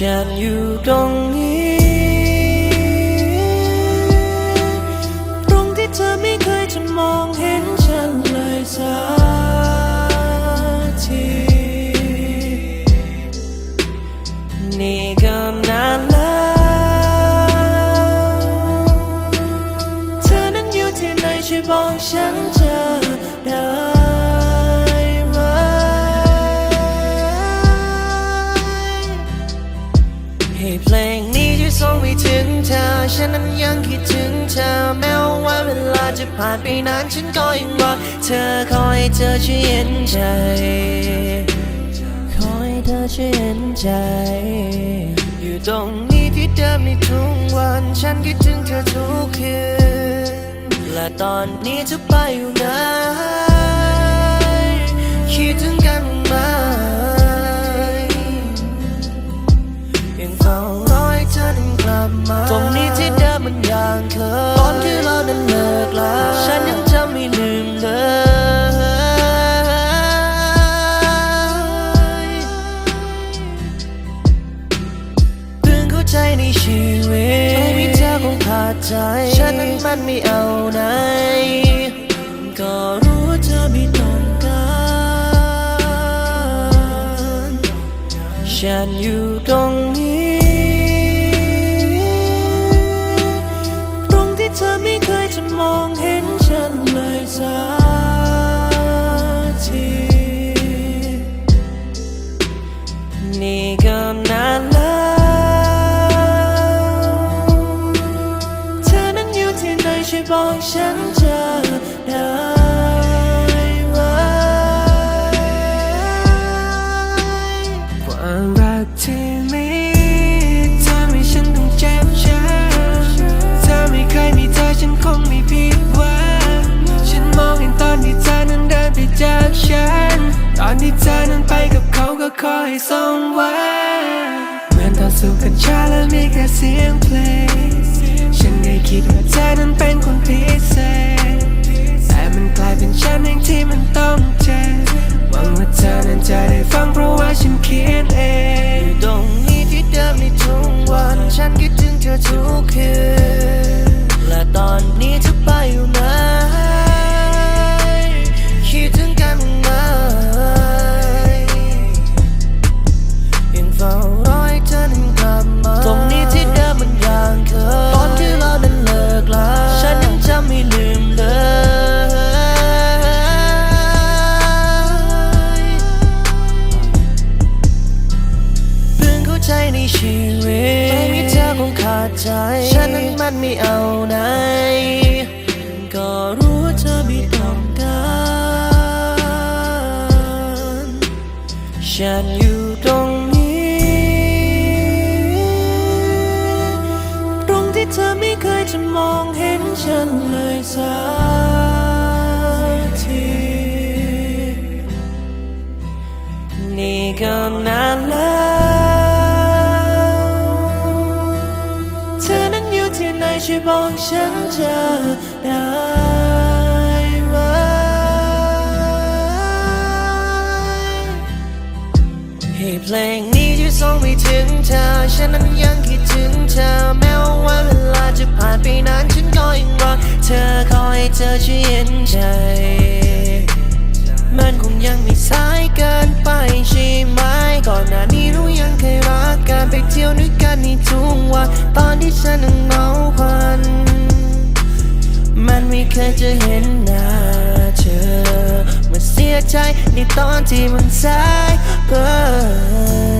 ฉันอยู่ตรงนี้ ตรงที่เธอไม่เคยจะมองเห็นฉันเลยสักที นี่ก็นานแล้วเธอนั้นอยู่ที่ไหนช่วยบอกฉัน เพลงนี้ช่ส่งไปถึงเธอ ฉันนั้นยังคิดถึงเธอ แม้ว่าเวลาจะผ่านไปนานฉันก็ยังรอเธอคอยเธอช่วยเห็นใจ คอยเธอช่วยเห็นใจ อยู่ตรงนี้ที่เดิมในทุกวัน ฉันคิดถึงเธอทุกคืน และตอนนี้เธอไปอยู่ไหน ใจในชีวิตไม่มีเธอคงขาดใจ ฉันนั้นมันไม่เอาไหน ก็รู้ว่าเธอไม่ต้องการฉันอยู่ตรงนี้ ตรงที่เธอไม่เคยจะมองเห็นฉันเลยสักทีนี่ก็นาน บอกฉันเจอได้ไหมความรักที่มีทำให้ฉันต้องเจ็บช้ำถ้าไม่เคยมีเธอฉันคงไม่ผิดหวังฉันมองเห็นตอนที่เธอนั้นเดินไปจากฉัน ตอนที่เธอนั้นไปกับเขาก็ขอให้สมหวังเหมือนต่อสู้กันชาแล้วมีแค่เสียงเพลง ได้คิดว่าเธอนั้นเป็นคนพิเศษ ใจในชีวิต ไม่มีเธอคงขาดใจ ฉันนั้นมันไม่เอาไหน ก็รู้เธอไม่ต้องการฉันอยู่ตรงนี้ ตรงที่เธอไม่เคยจะมองเห็นฉันเลยสักทีนี่ก็นา ช่วยบอกฉันเจอได้ไหมให้เพลงนี้ช่วยส่งไปถึงเธอ ฉันนั้นยังคิดถึงเธอ แม้ว่าเวลาจะผ่านไปนานฉันก็ยังรอเธอคอยให้เธอช่วยเห็นใจ มันคงยังไม่สายเกินไปใช่ไหม ก่อนหน้านี้เรายังเคยรักกันไปเที่ยวด้วยกันในทุกวันตอนที่ฉันนั้นเหงา มันไม่เคยจะเห็นหน้าเธอ มันเสียใจในตอนที่มันสายเกิน